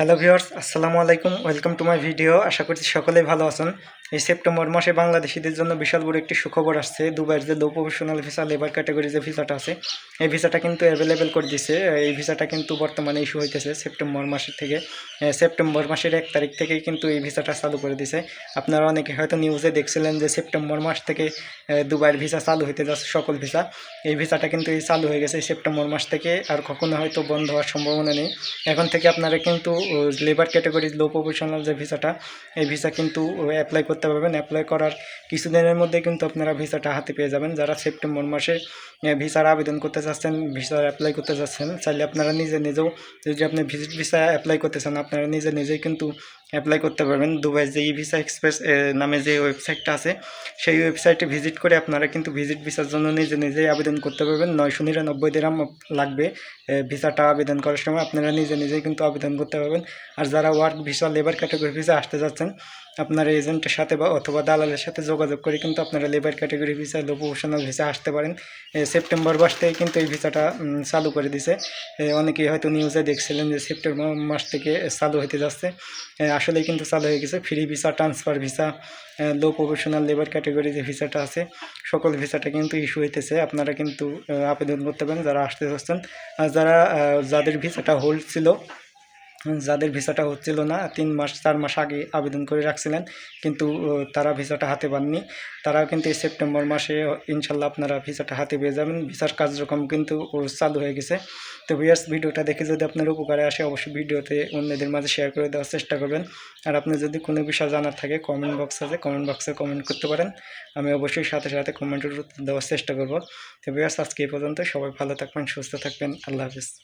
Hello viewers আসসালামু আলাইকুম। Welcome to my video. আশা করছি সকলেই ভালো আছেন। এই সেপ্টেম্বর মাসে বাংলাদেশিদের জন্য বিশাল বড় একটি সুখবর আসছে। দুবাইয়ের যে low professional visa, labour category যে ভিসাটা আছে, এই ভিসাটা কিন্তু অ্যাভেলেবেল করে দিছে এই ভিসাটা কিন্তু বর্তমানে ইস্যু হইতেছে সেপ্টেম্বর মাসের থেকে। সেপ্টেম্বর মাসের এক তারিখ থেকে কিন্তু এই ভিসাটা চালু করে দিছে আপনারা অনেকে হয়তো নিউজে দেখছিলেন যে সেপ্টেম্বর মাস থেকে দুবাইয়ের ভিসা চালু হইতে যাচ্ছে, সকল ভিসা। এই ভিসাটা কিন্তু এই চালু হয়ে গেছে সেপ্টেম্বর মাস থেকে আর কখনো হয়তো বন্ধ হওয়ার সম্ভাবনা নেই। এখন থেকে আপনারা কিন্তু লেবার ক্যাটাগরি লো প্রফেশনাল যে ভিসাটা, এই ভিসা কিন্তু অ্যাপ্লাই করতে পারবেন অ্যাপ্লাই করার কিছুদিনের মধ্যে কিন্তু আপনারা ভিসাটা হাতে পেয়ে যাবেন। যারা সেপ্টেম্বর মাসে ভিসার আবেদন করতে চাচ্ছেন, ভিসার অ্যাপ্লাই করতে চাচ্ছেন, চাইলে আপনারা নিজে নিজেও যদি আপনি ভিজিট ভিসা অ্যাপ্লাই করতে চান, আপনারা নিজে নিজেই কিন্তু অ্যাপ্লাই করতে পারবেন। দুবাই যে ই ভিসা এক্সপ্রেস নামে যে ওয়েবসাইটটা আছে, সেই ওয়েবসাইটে ভিজিট করে আপনারা কিন্তু ভিজিট ভিসার জন্য নিজে নিজেই আবেদন করতে পারবেন। নয়শো নিরানব্বই দিরাম লাগবে ভিসাটা আবেদন করার সময়। আপনারা নিজে নিজেই কিন্তু আবেদন করতে পারবেন। আর যারা work visa labour category visa আসতে যাচ্ছেন আপনার এজেন্টের সাথে বা অথবা দালালের সাথে যোগাযোগ করে কিন্তু আপনারা labour category visa low professional visa আসতে পারেন। সেপ্টেম্বর মাস থেকে কিন্তু এই ভিসাটা চালু করে দিছে। অনেকেই হয়তো নিউজে দেখছিলেন যে সেপ্টেম্বর মাস থেকে চালু হতে যাচ্ছে। আসলেই কিন্তু চালু হয়ে গেছে। Free visa transfer visa low professional labour category যে ভিসাটা আছে, সকল ভিসাটা কিন্তু ইস্যু হইতেছে। আপনারা কিন্তু আবেদন করতে পারেন যারা আসতে চাচ্ছেন। যারা যাদের ভিসাটা হোল্ড ছিল যাদের ভিসাটা হচ্ছিল না, তিন মাস, চার মাস আগে আবেদন করে রাখছিলেন, কিন্তু তারা ভিসাটা হাতে পাননি। তারাও কিন্তু এই সেপ্টেম্বর মাসে, ইনশাল্লাহ আপনারা ভিসাটা হাতে পেয়ে যাবেন। ভিসার কার্যক্রম কিন্তু চালু হয়ে গেছে। তো ভিয়ার্স ভিডিওটা দেখে যদি আপনার উপকারে আসে, অবশ্যই ভিডিওতে অন্যদের মাঝে শেয়ার করে দেওয়ার চেষ্টা করবেন। আর আপনি যদি কোনো বিষয় জানার থাকে কমেন্ট বক্স আছে কমেন্ট বক্সে কমেন্ট করতে পারেন। আমি অবশ্যই সাথে সাথে কমেন্টের দেওয়ার চেষ্টা করব। তো ভিয়ার্স আজকে এই পর্যন্ত। সবাই ভালো থাকবেন, সুস্থ থাকবেন। আল্লাহ হাফিজ।